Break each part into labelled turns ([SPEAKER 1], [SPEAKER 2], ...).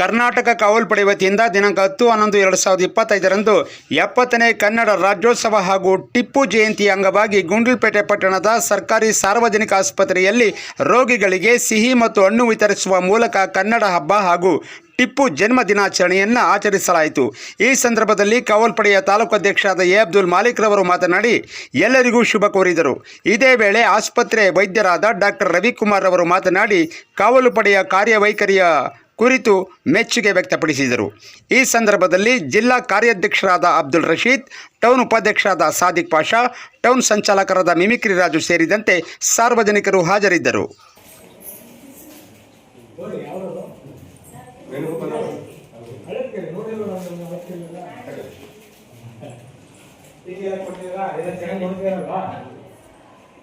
[SPEAKER 1] ಕರ್ನಾಟಕ ಕಾವಲು ಪಡೆ ವತಿಯಿಂದ ದಿನಾಂಕ ಹತ್ತು ಹನ್ನೊಂದು ಎರಡು ಸಾವಿರದ ಇಪ್ಪತ್ತೈದರಂದು ಎಪ್ಪತ್ತನೇ ಕನ್ನಡ ರಾಜ್ಯೋತ್ಸವ ಹಾಗೂ ಟಿಪ್ಪು ಜಯಂತಿ ಅಂಗವಾಗಿ ಗುಂಡ್ಲುಪೇಟೆ ಪಟ್ಟಣದ ಸರ್ಕಾರಿ ಸಾರ್ವಜನಿಕ ಆಸ್ಪತ್ರೆಯಲ್ಲಿ ರೋಗಿಗಳಿಗೆ ಸಿಹಿ ಮತ್ತು ಹಣ್ಣು ವಿತರಿಸುವ ಮೂಲಕ ಕನ್ನಡ ಹಬ್ಬ ಹಾಗೂ ಟಿಪ್ಪು ಜನ್ಮ ದಿನಾಚರಣೆಯನ್ನು ಆಚರಿಸಲಾಯಿತು. ಈ ಸಂದರ್ಭದಲ್ಲಿ ಕಾವಲ್ಪಡೆಯ ತಾಲೂಕು ಅಧ್ಯಕ್ಷರಾದ ಎ. ಅಬ್ದುಲ್ ಮಾಲಿಕ್ ರವರು ಮಾತನಾಡಿ, ಎಲ್ಲರಿಗೂ ಶುಭ ಕೋರಿದರು. ಇದೇ ವೇಳೆ ಆಸ್ಪತ್ರೆ ವೈದ್ಯರಾದ ಡಾಕ್ಟರ್ ರವಿಕುಮಾರ್ ರವರು ಮಾತನಾಡಿ, ಕಾವಲು ಪಡೆಯ ಕಾರ್ಯವೈಖರಿಯ ಕುರಿತು ಮೆಚ್ಚುಗೆ ವ್ಯಕ್ತಪಡಿಸಿದರು. ಈ ಸಂದರ್ಭದಲ್ಲಿ ಜಿಲ್ಲಾ ಕಾರ್ಯಾಧ್ಯಕ್ಷರಾದ ಅಬ್ದುಲ್ ರಶೀದ್, ಟೌನ್ ಉಪಾಧ್ಯಕ್ಷರಾದ ಸಾದಿಕ್ ಪಾಷಾ, ಟೌನ್ ಸಂಚಾಲಕರಾದ ಮಿಮಿಕ್ರಿ ರಾಜು ಸೇರಿದಂತೆ ಸಾರ್ವಜನಿಕರು ಹಾಜರಿದ್ದರು.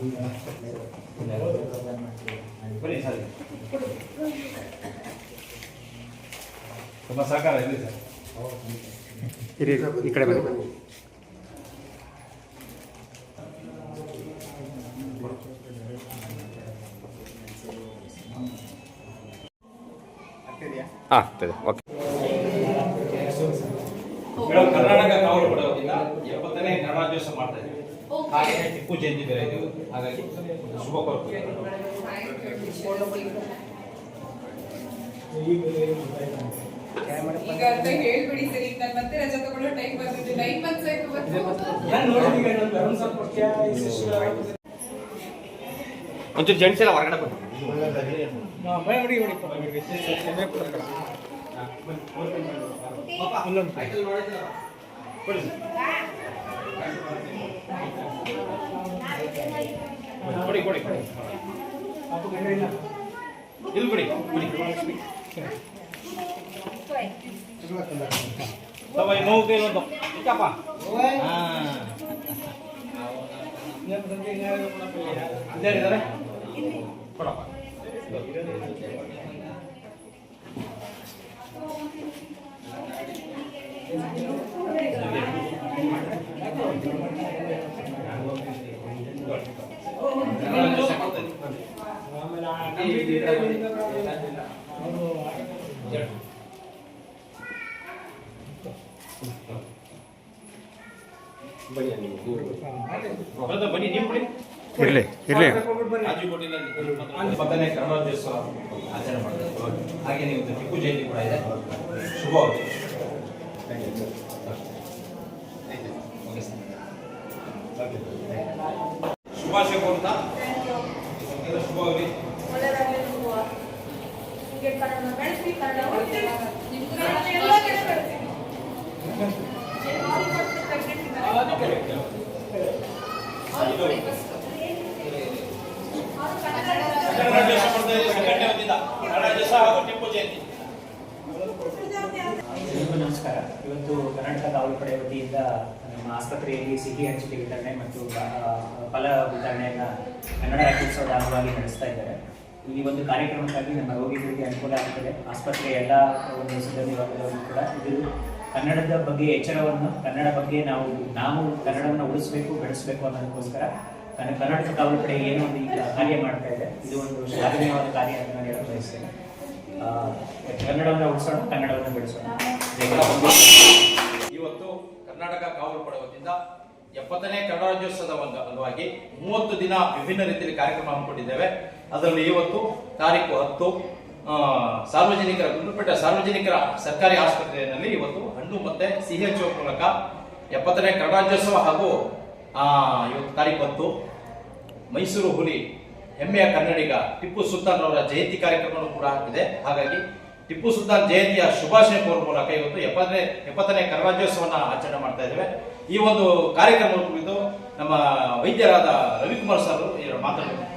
[SPEAKER 2] ಇದೆ
[SPEAKER 3] ತುಂಬ ಸಹಕಾರ ಇದೆ ಸರ್
[SPEAKER 1] ಇರಿ ಈ ಕಡೆ ಬನ್ನಿ. ಆಗ್ತದೆ ಓಕೆ.
[SPEAKER 3] ಮೇಡಮ್ ಕರ್ನಾಟಕ ಕಾವಲು ಪಡೆಯೋದಿಲ್ಲ ಎಪ್ಪತ್ತನೇ ಗಣರಾಜ್ಯೋತ್ಸವ ಮಾಡ್ತಾ ಇದ್ದೀವಿ. ಹಾಗೆ ಟಿಪ್ಪು ಜಯಂತಿ ಬೇರೆ ಇದೆ. ಹಾಗಾಗಿ ಶುಭ ಕೋರ್ತೀನಿ
[SPEAKER 4] ಈಗ ಅಂತ ಹೇಳ್ಬಿಡಿ ಸರ್ ಈಗ ನಾನು ಮತ್ತೆ ರಜೆ ತಗೊಳ್ಳೋ ಟೈಮ್ ಬಂದಿದೆ. ನೈನ್ ಮಂತ್ಸ್ ಆಯ್ತು ಬಂದು
[SPEAKER 3] ಒಂಚೂರು ಜೆಂಟ್ಸ್ ಎಲ್ಲ ಹೊರಗಡೆ ಬಂದು ಕೊಡಿ ಕೊಡಿ. ಕೊಡಿ ಇಲ್ಲಿ ಬಿಡಿ ತಗೋ ಈ ನೋವು ಕೈ ಇಕ್ಕಪ್ಪ ಕೊಡಪ್ಪ ನೀವು ಬಿಡಿ
[SPEAKER 1] ಇರಲಿ ಇರಲಿ.
[SPEAKER 3] ಇಪ್ಪತ್ತನೇ ಕನ್ನಡೋತ್ಸವ ಆಚರಣೆ ಮಾಡ್ತಾರೆ ಹಾಗೆ ನೀವು ಟಿಪ್ಪು ಜಯಂತಿ ಕೂಡ ಇದೆ. ಸರ್. ಶುಭಾಶಯ ಕೋರ್ತಾ
[SPEAKER 2] ಶುಭ ನಮಸ್ಕಾರ. ಇವತ್ತು ಕರ್ನಾಟಕ ಕಾವಲು ಪಡೆ ವತಿಯಿಂದ ನಮ್ಮ ಆಸ್ಪತ್ರೆಯಲ್ಲಿ ಸಿಹಿ ಹಂಚಿಕೆ ವಿತರಣೆ ಮತ್ತು ಫಲ ವಿತರಣೆಯನ್ನ ಕನ್ನಡ ರಾಜ್ಯೋತ್ಸವದ ಅಂಗವಾಗಿ ನಡೆಸ್ತಾ ಇದ್ದಾರೆ. ಈ ಒಂದು ಕಾರ್ಯಕ್ರಮಕ್ಕಾಗಿ ನಮ್ಮ ರೋಗಿಗಳಿಗೆ ಅನುಕೂಲ ಆಗ್ತದೆ. ಆಸ್ಪತ್ರೆಯ ಎಲ್ಲ ಒಂದು ಸಿಬ್ಬಂದಿಗಳು ಕೂಡ ಇದು ಕನ್ನಡದ ಬಗ್ಗೆ ಎಚ್ಚರವನ್ನು, ಕನ್ನಡ ಬಗ್ಗೆ ನಾವು ನಾವು ಕನ್ನಡವನ್ನು ಉಳಿಸಬೇಕು, ಬೆಳೆಸಬೇಕು ಅನ್ನೋದಕ್ಕೋಸ್ಕರ ಕರ್ನಾಟಕ ಕಾವಲು ಕಡೆ ಏನೋ ಒಂದು ಈಗ ಕಾರ್ಯ ಮಾಡ್ತಾ ಇದೆ. ಇದು ಒಂದು ಶ್ಲಾಘನೀಯವಾದ ಕಾರ್ಯ ಅಂತ ನಾನು ಹೇಳಲು ಬಯಸ್ತೇನೆ. ಕನ್ನಡವನ್ನು ಉಳಿಸೋಣ, ಕನ್ನಡವನ್ನು ಬೆಳೆಸೋಣ.
[SPEAKER 3] ಇವತ್ತು ಕರ್ನಾಟಕ ಕಾವಲು ಪಡೆ ಎಪ್ಪತ್ತನೇ ಕನ್ನಡ ರಾಜ್ಯೋತ್ಸವದ ಒಂದು ಅಂಗವಾಗಿ ಮೂವತ್ತು ದಿನ ವಿಭಿನ್ನ ರೀತಿಯಲ್ಲಿ ಕಾರ್ಯಕ್ರಮ ಹಮ್ಮಿಕೊಂಡಿದ್ದೇವೆ ಅದರಲ್ಲಿ ಇವತ್ತು ತಾರೀಕು ಹತ್ತು ಸಾರ್ವಜನಿಕರ ಗುಂಡ್ಲುಪೇಟೆ, ಸಾರ್ವಜನಿಕರ ಸರ್ಕಾರಿ ಆಸ್ಪತ್ರೆಯಲ್ಲಿ ಇವತ್ತು ಹಣ್ಣು ಮತ್ತೆ ಓ ಮೂಲಕ ಎಪ್ಪತ್ತನೇ ರಾಜ್ಯೋತ್ಸವ ಹಾಗೂ ಇವತ್ತು ತಾರೀಕು ಹತ್ತು, ಮೈಸೂರು ಹುಲಿ, ಹೆಮ್ಮೆಯ ಕನ್ನಡಿಗ ಟಿಪ್ಪು ಸುಲ್ತಾನ್ ಅವರ ಜಯಂತಿ ಕಾರ್ಯಕ್ರಮವನ್ನು ಕೂಡ ಆಗಿದೆ ಹಾಗಾಗಿ ಟಿಪ್ಪು ಸುಲ್ತಾನ್ ಜಯಂತಿಯ ಶುಭಾಶಯ ಕೋರುವ ಮೂಲಕ ಇವತ್ತು ಎಪ್ಪತ್ತನೇ ಎಪ್ಪತ್ತನೇ ಕನ್ನಡಾಜ್ಯೋತ್ಸವನ ಆಚರಣೆ ಮಾಡ್ತಾ ಇದ್ದೇವೆ. ಈ ಒಂದು ಕಾರ್ಯಕ್ರಮದ ಕುರಿತು ನಮ್ಮ ವೈದ್ಯರಾದ ರವಿಕುಮಾರ್ ಸರ್ ಮಾತನಾಡುತ್ತಾರೆ